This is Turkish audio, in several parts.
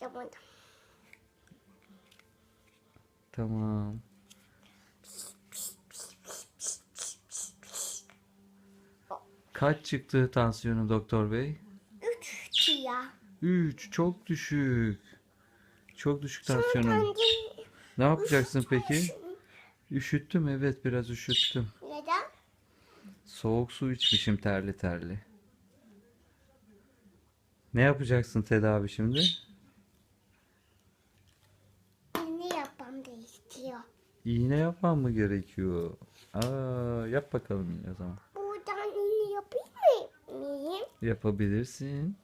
zaman. Tamam. Kaç çıktı tansiyonu doktor bey? Üç çiya. 3. Çok düşük. Çok düşük tansiyonun. Ne yapacaksın peki? Üşüttüm evet biraz üşüttüm. neden? Soğuk su içmişim terli terli. Ne yapacaksın tedavi şimdi? Ne yapmam istiyor. İğne yapmam mı gerekiyor? Aa, yap bakalım o zaman. Buradan iğne yapayım mı? Yapabilirsin.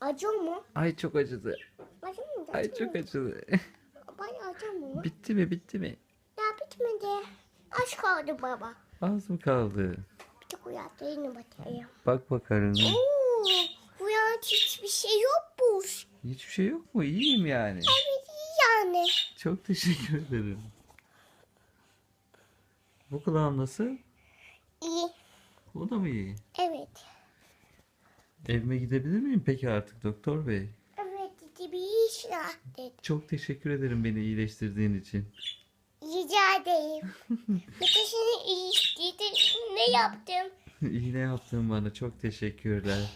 Acı mı? Ay çok acıdı. Acı mı? Ay çok acıdı. Bayağı acı mı? bitti mi bitti mi? Ya bitmedi. Aç kaldı baba. Az mı kaldı? Bir tek uyattı yine bakayım. Bak bakalım. Oo, uyanç hiçbir şey yok bu. Hiçbir şey yok mu? İyiyim yani. Evet yani. Çok teşekkür ederim. Bu kulağım nasıl? İyi. O da mı iyi? Evet. Evime gidebilir miyim peki artık doktor bey? Evet iş dedi. Çok teşekkür ederim beni iyileştirdiğin için. Rica ederim. De seni iyi istedi. Ne yaptım? İğne yaptın bana çok teşekkürler.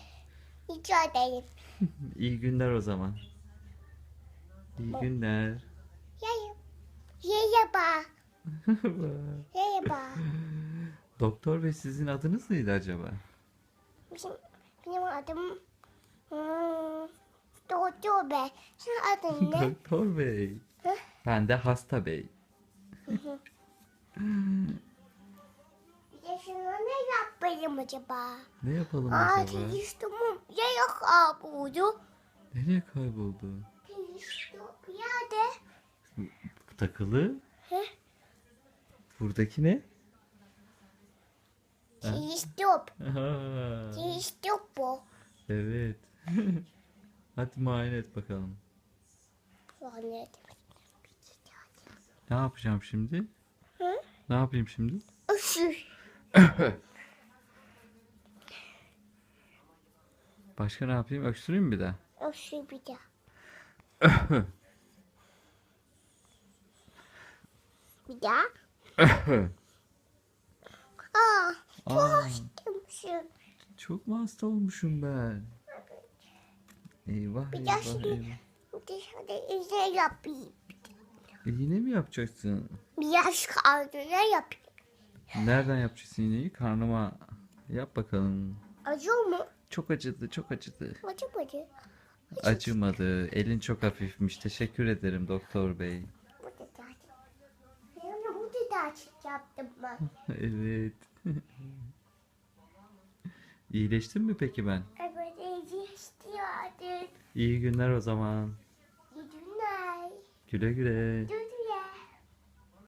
Rica ederim. İyi günler o zaman. İyi günler. Yayım. Yayaba. Yayaba. doktor bey sizin adınız neydi acaba? Bizim, benim adım hmm, Doktor Bey. Senin adın ne? doktor bey. Hı? Ben de hasta bey. Şuna ne yapayım acaba? Ne yapalım Aa, acaba? telefonum yaya kayboldu. Nereye kayboldu? Takılı. Hı? Buradaki ne? Aha, Teleskop bu. evet. Hadi muayene et bakalım. Yani. Ne yapacağım şimdi? Hı? Ne yapayım şimdi? Üfür. Başka ne yapayım? Öksüreyim mi bir daha? Üfür bir daha. Bir daha. Aa, Aa, kimsin? çok mu hasta olmuşum ben? Eyvah Bir eyvah daha şimdi- eyvah. Dışarıda izle yapayım. İğne mi yapacaksın? Bir yaş kaldı ne yapayım? Nereden yapacaksın iğneyi? Karnıma yap bakalım. Acıyor mu? Çok acıdı, çok acıdı. Acımadı. Acımadı. Elin çok hafifmiş. Teşekkür ederim doktor bey. Bu da açık. Benim de bu da açık yaptım ben. evet. İyileştin mi peki ben? Evet iyice istiyordu. İyi günler o zaman. İyi günler. Güle güle. Güle